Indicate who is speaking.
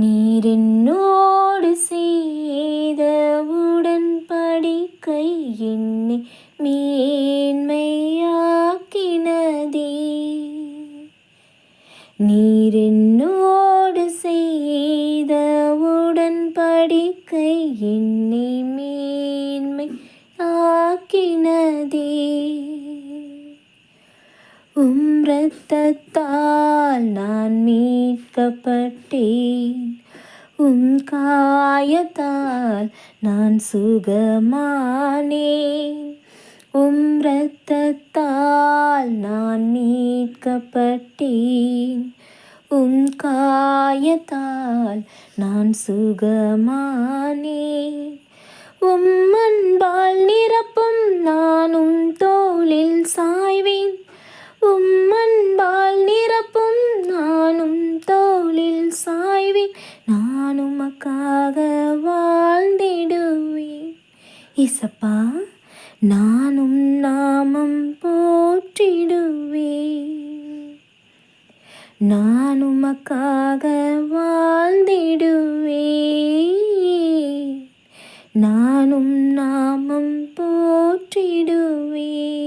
Speaker 1: நீரென்னோடு செய்த உடன்படிக்கை என்னை மேன்மையாக்கினதே. நீரென்னோடு செய்த உடன்படிக்கை என்னை மேன்மை ஆக்கினதே உம் இரத்தத்தால் நான் மீட்கப்பட்டேன். உம் காயத்தால் நான் சுகமானேன். உம் இரத்தத்தால் நான் மீட்கப்பட்டேன். உம் காயத்தால் நான் சுகமானேன். உம் அன்பால் நிரப்பும் நானும் தோளில் சாய்வேன். உம்மன் சாய்வேன் நான் உமக்காக வாழ்ந்திடுவேன். இசப்பா நானும் நாமம் போற்றிடுவேன். நான் உமக்காக வாழ்ந்திடுவேன். நானும் நாமம் போற்றிடுவேன்.